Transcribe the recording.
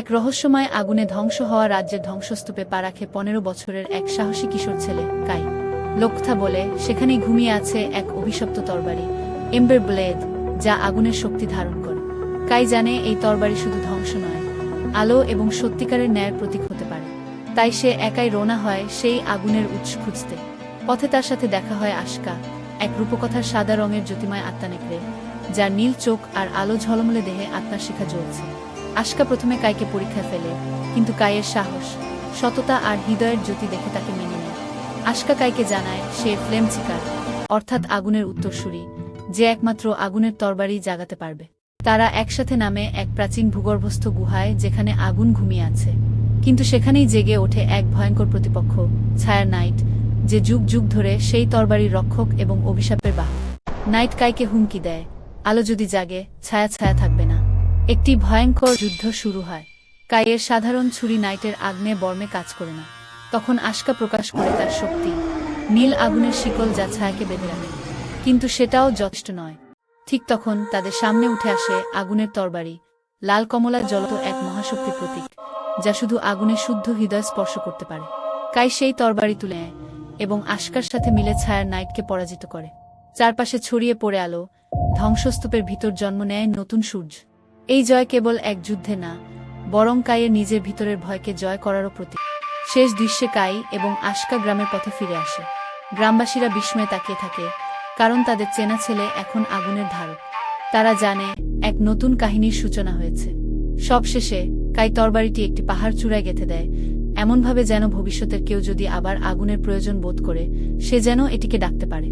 এক রহস্যময় আগুনে ধ্বংস হওয়া রাজ্যের ধ্বংসস্তূপে পা রাখে পনেরো বছরের এক সাহসী কিশোর ছেলে, কাই। লোকথা বলে, সেখানেই ঘুমিয়ে আছে এক অভিশপ্ত তরবারি এম্বার ব্লেড যা আগুনের শক্তি ধারণ করে। কাই জানে এই তরবারি শুধু ধ্বংস নয়, আলো এবং সত্যিকারের ন্যায়ের প্রতীক হতে পারে। তাই সে একাই রোনা হয় সেই আগুনের উৎস খুঁজতে। পথে তার সাথে দেখা হয় আশকা, এক রূপকথার সাদা রঙের জ্যোতিময় আত্মা নেকড়ে যার নীল চোখ আর আলো ঝলমলে দেহে আত্মার শিখা জ্বলছে। আশকা প্রথমে কাইকে পরীক্ষায় ফেলে, কিন্তু কাইয়ের সাহস, সততা আর হৃদয়ের জ্যোতি দেখে তাকে মেনে নেয়। আশকা কাইকে জানায়, সে ফ্লেম চিকার, অর্থাৎ আগুনের উত্তরসূরি, যে একমাত্র আগুনের তরবারি জাগাতে পারবে। তারা একসাথে নামে এক প্রাচীন ভূগর্ভস্থ গুহায়, যেখানে আগুন ঘুমিয়ে আছে। কিন্তু সেখানেই জেগে ওঠে এক ভয়ঙ্কর প্রতিপক্ষ, ছায়ার নাইট, যে যুগ যুগ ধরে সেই তরবারির রক্ষক এবং অভিশাপের বাহক। নাইট কাইকে হুমকি দেয়, আলো যদি জাগে, ছায়া ছায়া থাকবে না। একটি ভয়ঙ্কর যুদ্ধ শুরু হয়। কাইয়ের সাধারণ ছুরি নাইটের আগ্নে বর্মে কাজ করে না। তখন আশকা প্রকাশ করে তার শক্তি। নীল আগুনের শিকল যা ছায়াকে বেঁধে রাখে। কিন্তু সেটাও যথেষ্ট নয়। ঠিক তখন তাদের সামনে উঠে আসে আগুনের তরবারি, লাল কমলা জলত এক মহাশক্তির প্রতীক, যা শুধু আগুনে শুদ্ধ হৃদয় স্পর্শ করতে পারে। কাই সেই তরবারি তুলে নেয় এবং আশকার সাথে মিলে ছায়ার নাইটকে পরাজিত করে। চারপাশে ছড়িয়ে পড়ে আলো, ধ্বংসস্তূপের ভিতর জন্ম নেয় নতুন সূর্য। এই জয় কেবল এক যুদ্ধে না, বরং কাইয়ের নিজের ভিতরের ভয়কে জয় করারও প্রতীক শেষ দৃশ্যে কাই এবং আশকা গ্রামের পথে ফিরে আসে। গ্রামবাসীরা বিস্ময়ে তাকিয়ে থাকে, কারণ তাদের চেনা ছেলে এখন আগুনের ধারক। তারা জানে, এক নতুন কাহিনীর সূচনা হয়েছে। সবশেষে, কাই তরবারিটি একটি পাহাড় চূড়ায় গেঁথে দেয়। এমনভাবে যেন ভবিষ্যতের কেউ যদি আবার আগুনের প্রয়োজন বোধ করে, সে যেন এটিকে ডাকতে পারে।